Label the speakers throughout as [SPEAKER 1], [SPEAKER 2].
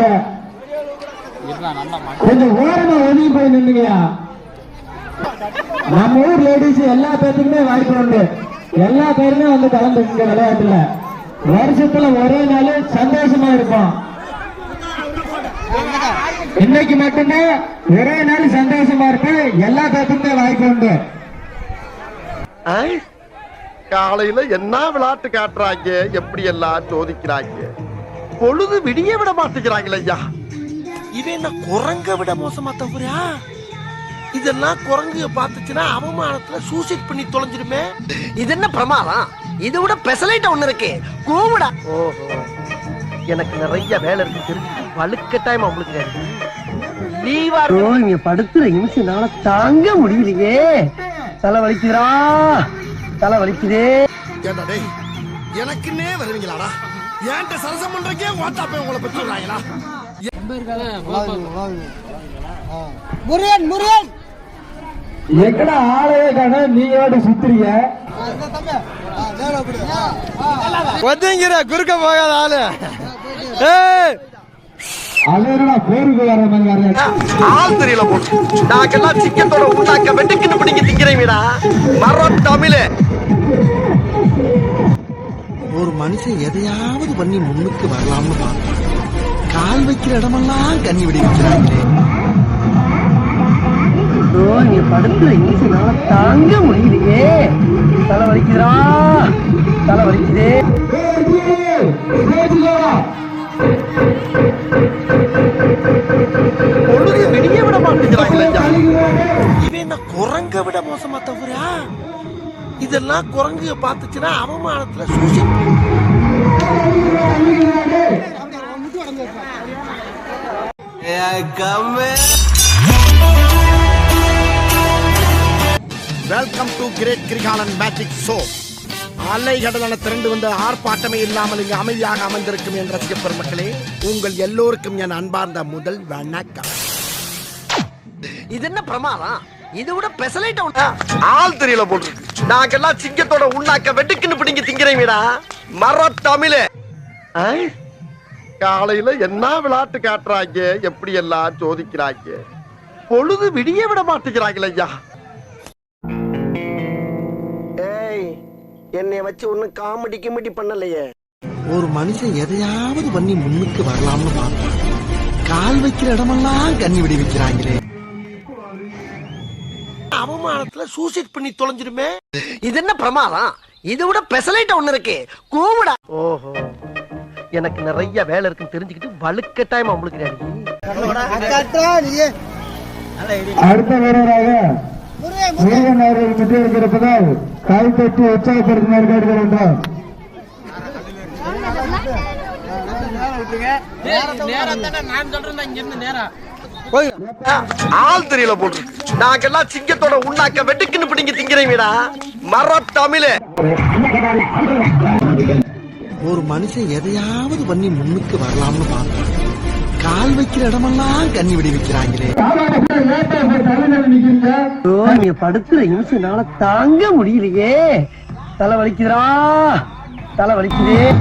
[SPEAKER 1] நிக்காதீங்க கொஞ்சம் ஓரமா ஒதுங்கி போய் நின்னுங்கயா நம்ம ஊர் லேடிஸ் எல்லா பேத்துக்குமே வாய்ப்பு உண்டு. எல்லா பேருமே வந்து கலந்துக்குங்க விளையாட்டுல. வருஷத்துல ஒரே நாள் சந்தோஷமா இருப்போம். இன்னைக்கு மட்டுமே ஒரே நாள் சந்தோஷமா இருக்கு. எல்லா பேத்துக்குமே வாய்ப்பு உண்டு.
[SPEAKER 2] காலையில என்ன விளையாட்டு காட்டுறாங்க? எப்படி எல்லாம் சோதிக்கிறாங்க? பொழுது விடிய விட மாட்டேங்கிறாங்களே ஐயா.
[SPEAKER 3] இவன் என்ன குரங்க விட மோசமா தவறா இதெல்லாம் குரங்கு பார்த்துச்சுன்னா அவமானத்துல சூசைட் பண்ணி தொலைஞ்சிருமே
[SPEAKER 4] இது என்ன பிரமாதம்? இது விட பெசலைட்ட ஒண்ணு இருக்கு. கூவுடா.
[SPEAKER 2] ஓஹோ. எனக்கு நிறைய வேலை இருக்கு தெரிஞ்சு வலுக்கட்டாயம் உங்களுக்கு லீவா
[SPEAKER 4] இங்க படுத்துற நிமிஷம்னால தாங்க முடியலையே. தலை வலிக்குதுடா தலை வலிக்குதே
[SPEAKER 3] ஏண்டா டேய் எனக்குன்னே வருவீங்களாடா? ஏன்ட்ட சரசம் பண்றக்கே ஓட்டாப்பே உங்களை பெற்று விடுறாங்களா
[SPEAKER 5] முருகன் முருகன்!
[SPEAKER 1] எங்கடா ஆளையே காண நீங்க வாட்டு சுத்துறீங்க?
[SPEAKER 3] ஒதுங்கிற குறுக்க போகாத ஆளு.
[SPEAKER 2] சிக்கத்தோட உண்டாக்க வெட்டுக்குன்னு பிடிங்க திங்கிறீங்கடா மரம் தமிழ்.
[SPEAKER 3] ஒரு மனுஷன் எதையாவது பண்ணி முன்னுக்கு வரலாம்னு பார்த்தான் கால் வைக்கிற இடமெல்லாம் கண்ணி விடி வைக்கிறாங்களே
[SPEAKER 4] இங்க படுத்துற நிமிஷம்னால தாங்க முடியலையே. தலை வலிக்குதுடா. தலை வலிக்குதே.
[SPEAKER 2] பொழுது விடிய விட மாட்டேங்கிறாங்களே ஐயா
[SPEAKER 3] இவன் என்ன குரங்க விட மோசமா தவறா இதெல்லாம் குரங்கு பார்த்துச்சுன்னா அவமானத்துல suicide welcome to great Kirikalan magic show அலைகடலான திரண்டு வந்த ஆர்ப்பாட்டமே இல்லாமல் இங்கு அமைதியாக அமர்ந்திருக்கும் என் ரசிக பெருமக்களே உங்கள் எல்லோருக்கும் என் அன்பார்ந்த முதல் வணக்கம்.
[SPEAKER 4] இது என்ன பிரமாதம்? இது விட பெசலைட்ட ஒண்ணு.
[SPEAKER 2] ஆள் தெரியல போட்டு நாங்கெல்லாம் சிங்கத்தோட உண்ணாக்க வெட்டுக்குன்னு பிடிங்க திங்கிறீங்கடா மரம் தமிழ். காலையில என்ன விளையாட்டு காட்டுறாங்க எப்படி எல்லாம் சோதிக்கிறாங்க? பொழுது விடிய விட மாட்டேங்கிறாங்களே ஐயா.
[SPEAKER 4] ஏய் என்னைய வச்சு ஒண்ணும் காமெடி கிமெடி பண்ணலையே.
[SPEAKER 3] ஒரு மனுஷன் எதையாவது பண்ணி முன்னுக்கு வரலாம்னு பார்த்தான் கால் வைக்கிற இடமெல்லாம் கண்ணி விடி வைக்கிறாங்களே. அவமானத்துல சூசைட் பண்ணி தொலைஞ்சிருமே
[SPEAKER 4] இது என்ன பிரமாதம்? இது விட பெசலைட்ட ஒண்ணு இருக்கு. கூவுடா.
[SPEAKER 2] ஓஹோ. எனக்கு நிறைய வேலை இருக்குன்னு தெரிஞ்சுக்கிட்டு வலுக்கட்டாயம் உங்களுக்கு
[SPEAKER 1] அடுத்த வீரராக முருகன் அவர்கள் பெற்றிருக்கிறப்பதால் கை தட்டி உற்சாகப்படுத்தினார் கேட்க வேண்டும்
[SPEAKER 2] ஆள் தெரியல போட்டு நாங்கெல்லாம் சிங்கத்தோட உண்ணாக்க வெட்டுக்குன்னு பிடிங்க திங்கிறீங்கடா மரம் தமிழ்.
[SPEAKER 3] ஒரு மனுஷன் எதையாவது பண்ணி முன்னுக்கு வரலாம்னு பார்த்தான் கால் வைக்கிற இடமெல்லாம் கண்ணி விடி வைக்கிறாங்களே.
[SPEAKER 4] இங்க படுத்துற நிமிஷம்னால தாங்க முடியலையே. தலை வலிக்குதுடா. தலை வலிக்குதே.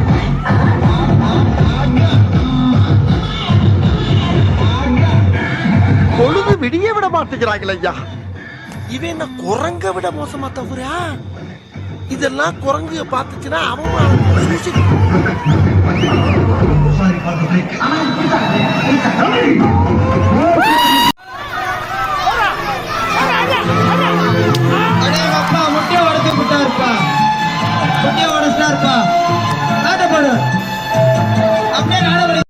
[SPEAKER 2] விடிய ஐயா
[SPEAKER 3] இவன் என்ன குரங்க விட மோசமா தவிர இதெல்லாம் குரங்கு பார்த்துச்சுன்னா அவமானத்துல